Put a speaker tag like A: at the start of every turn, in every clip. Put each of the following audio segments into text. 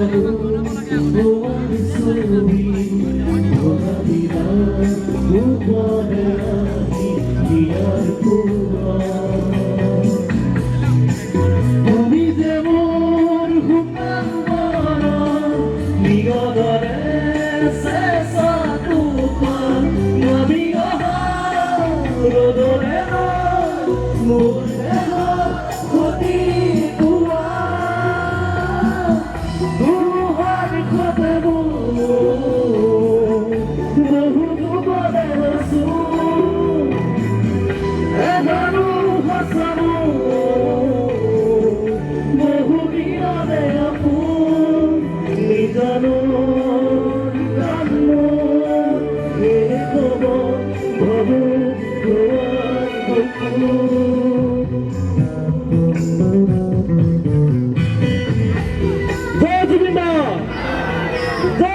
A: তুমি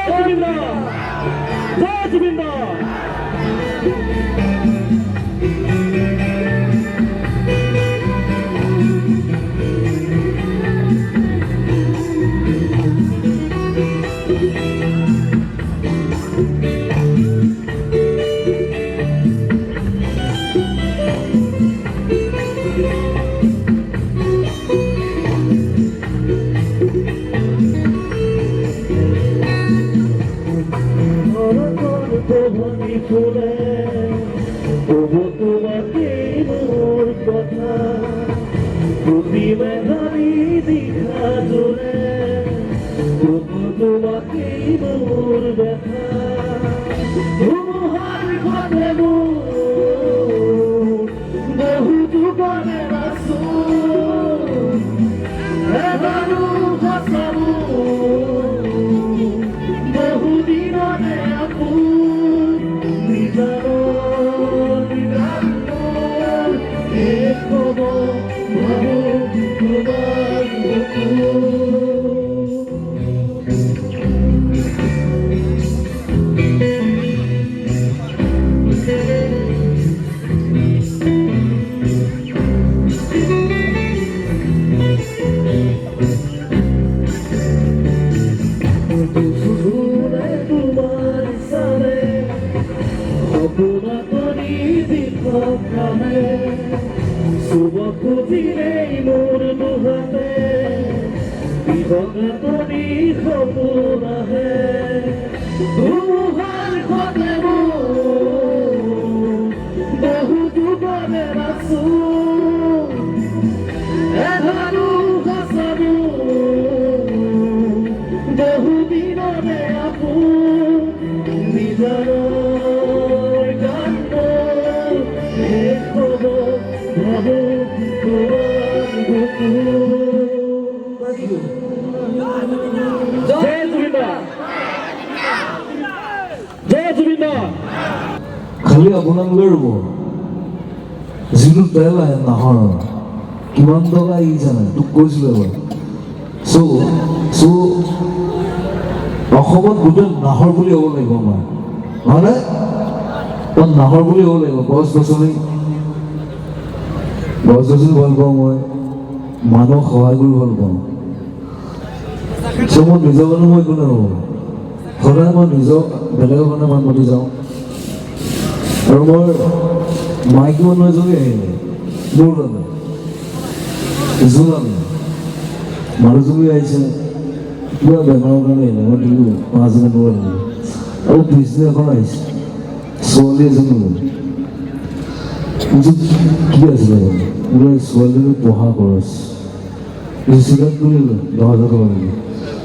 A: 다 죽인다 다 죽인다 ফুলে তবু তোমাকে মোর কথা প্রতি মেধাবী দীঘা জোরে তবু তোমাকে মোর ব্যথা। এ কব ভাবো তোমার শুভ খুঁজিলে মোর দুহাতে। বিভঙ্গা করি সপোন আহে দুহার ঘটে বহু যুগলে রাসু
B: খালি আপোনালোকে ৰুব। যিটো তেল আহে নাহৰ। কিমান টকা ই জানে, তোক কৈছিলোঁ এবাৰ। চ' চ' অসমত গোটেই নাহৰ বুলি হ'ব লাগিব আমাৰ। নহ'লে তাত নাহৰ বুলি হ'ব লাগিব। গছ গছনি গছ গছনি ভালো পাওঁ মই। মানুহক সহায় কৰি ভালো পাওঁ। চ' মই নিজৰ কাৰণে মই একো নহ'ব সদায় মই নিজক বেলেগৰ কাৰণে মান মাতি যাওঁ। আৰু মই মাইকী এজনী আহিলে মোৰ কাৰণে জোনালে মানুহজনী আহিছে কিবা বেমাৰৰ কাৰণে আহিলে মই দিলোঁ পাঁচ টকা দিলোঁ আৰু পিছদিনাখন আহিছে ছোৱালী এজনী লৈ কি আছিলে বোলে ছোৱালীজনী পঢ়া খৰচ চিগাৰেট তুলিলোঁ দহ হাজাৰ টকা দিলোঁ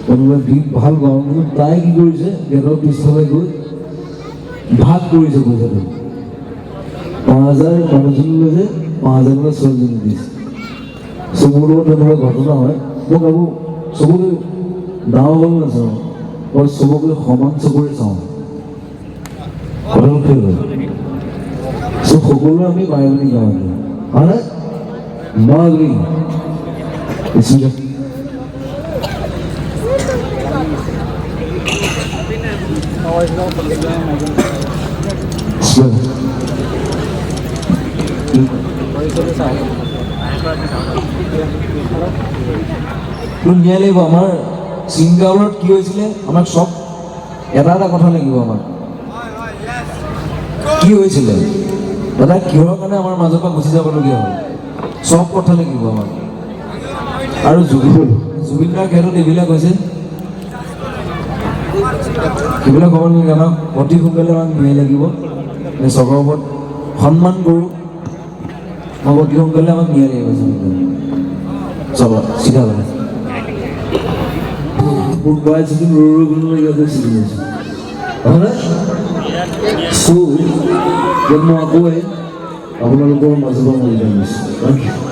B: কোনোবাই গীত ভালো গাওঁ কিন্তু তাই কি কৰিছে গেটৰ পিছফালে গৈ ভাগ কৰিছে পইচাটো পাঁচ হাজাৰ মানুহজনী লৈছে পাঁচ হাজাৰ টকা ছোৱালীজনী দিছে চবৰ লগত ঘটনা হয় মই ভাবোঁ চবকে ডাঙৰ হ'ল নাচাওঁ মই চবকে সমান চকুৰে চাওঁ। কি চ' সকলোৱে আমি বাই ভনী গাঁৱত হয়নে মই agree. ঠিক ন্যায় লাগিব। আমাৰ ছিংগাউৰত কি হৈছিলে? আমাক চব এটা এটা কথা লাগিব আমাক কি হৈছিলে? দাদা, কিহৰ কাৰণে আমাৰ মাজৰ পৰা গুচি যাবলগীয়া হ'ল? চব কথা লাগিব আমাক। আৰু জুবিন জুবিন দাৰ ক্ষেত্ৰত এইবিলাক হৈছে সেইবিলাক হ'ব নেকি আমাক অতি সোনকালে আমাক ন্যায় লাগিব। আমি ওপৰত সন্মান কৰোঁ। আমাক অতি সোনকালে আমাক ন্যায় লাগিব জুবিন দাৰ চব চিধা কথা মোক কৰাই চিকিম ৰৈ ৰৈ বুলি ইয়াতে চিকি আছোঁ হয়নে চ' মই আকৌ আপোনালোকৰ মাজৰ পৰা মই জানিছোঁ থেংক ইউ